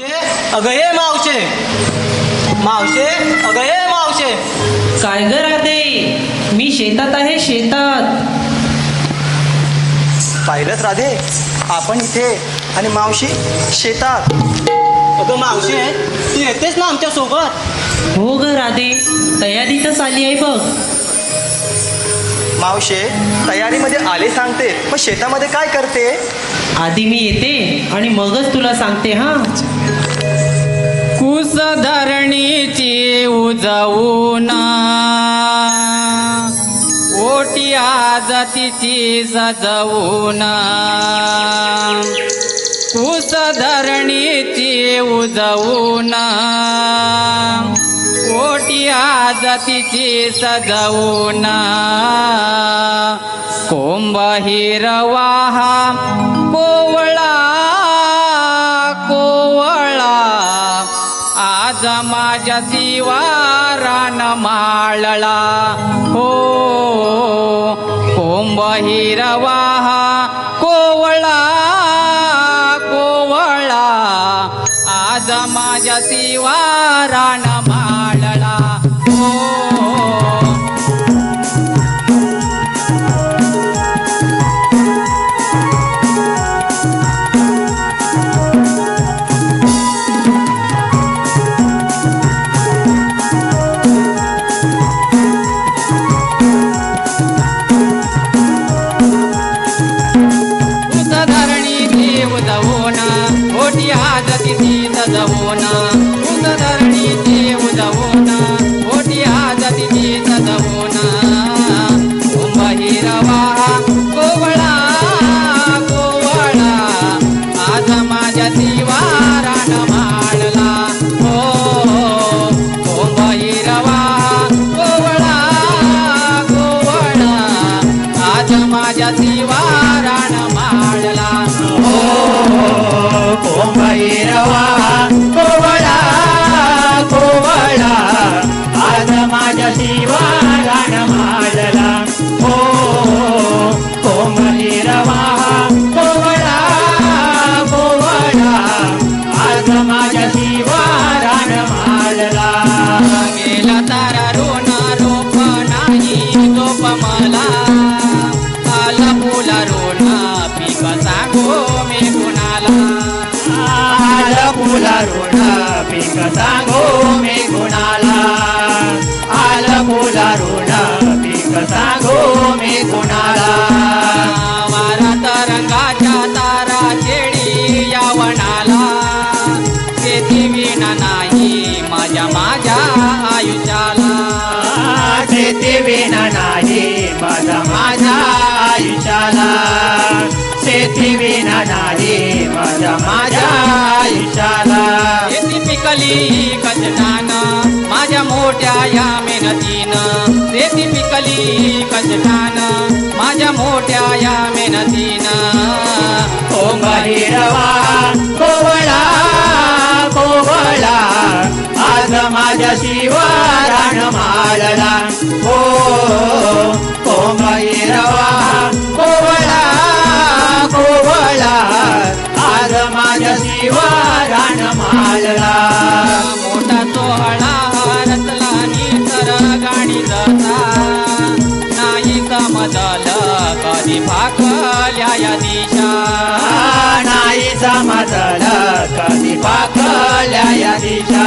मावशे अगं हे मावशे. मावशे अगं हे मावशे. काय ग राधे? मी शेतात आहे शेतात. पाहिलंच राधे? आपण इथे आणि मावशी शेतात. अगं मावशे तू येतेस ना आमच्यासोबत? हो ग राधे तयारीतच आली आहे बघ. मावशे तयारीमध्ये आले सांगते मग शेतामध्ये काय करते? आधी मी येते आणि मगच तुला सांगते हा. कुस धरणीची उजवूना ओटी आज तिची सजवून कुस धरणीची उजवून ओटी आज तिची सजवून कोंब हिरवाहा कोवळा माझ्या शिवारान माळला. हो कोंब हिरवा कोवळा कोवळा. आज माझ्या शिवारान ओटी आज तिथी आल. फुला रोड सांगो मी कुणाला आल फुला रोड सांगो मी वारा तरंगाच्या तारा खेडी या वनाला. शेती विना नाही माझ्या माझ्या आयुष्याला. शेती पिकली कष्टानं माझ्या मोठ्या या मेहनतीनं रेती पिकली कष्टानं माझ्या मोठ्या या मेहनतीनं. कोंब कोवळा कोवळा आज माझ्या शिवारान मारला हो कधी भाकल्या या दिशा. नाही समजलं कधी पाकल्या या दिशा.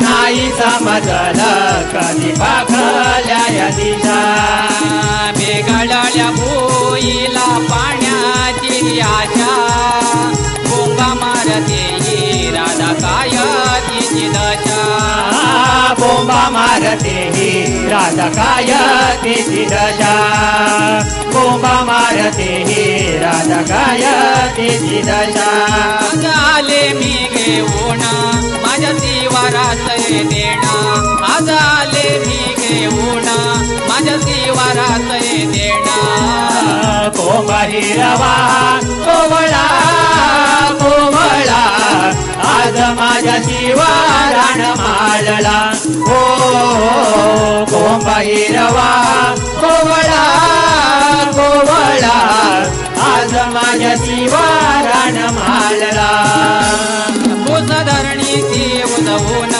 नाही समजलं कधी पाकल्या या दिशा. बेगाडल्या भोईला पाण्याची आशा. बोंबा मारते ही राधा काय. बोंबा मारते ही राधा काय तिची दशा बोंबा मारते ही राधा काय तिची दशा आले मी घेऊन माझ्या शिवारात देणं. आज आले मी घेऊन माझ्या शिवारात देणं. कोंब हिरवा कोवळा कोवळा आज माझ्या शिवारान हिरवा कोवळा कोवळा. आज माझ्या शिवारान माळला उदवून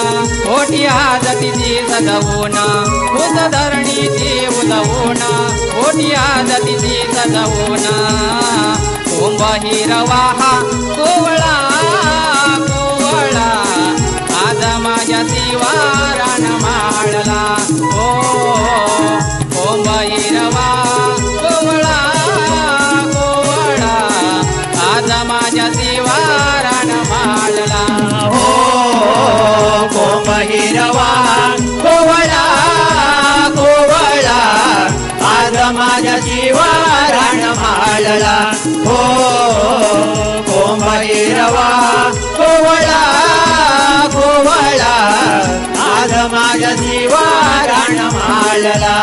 ओटी आज तिची सजवून. उस धरणीची उदवून ओटी आज तिची सजवून. कुंभ हिरवा हा कोवळा. माझ्या जीवाराण माळला हो कोंब हिरवा कोवळा कोवळा. आज माझ्या जीवाराण माळला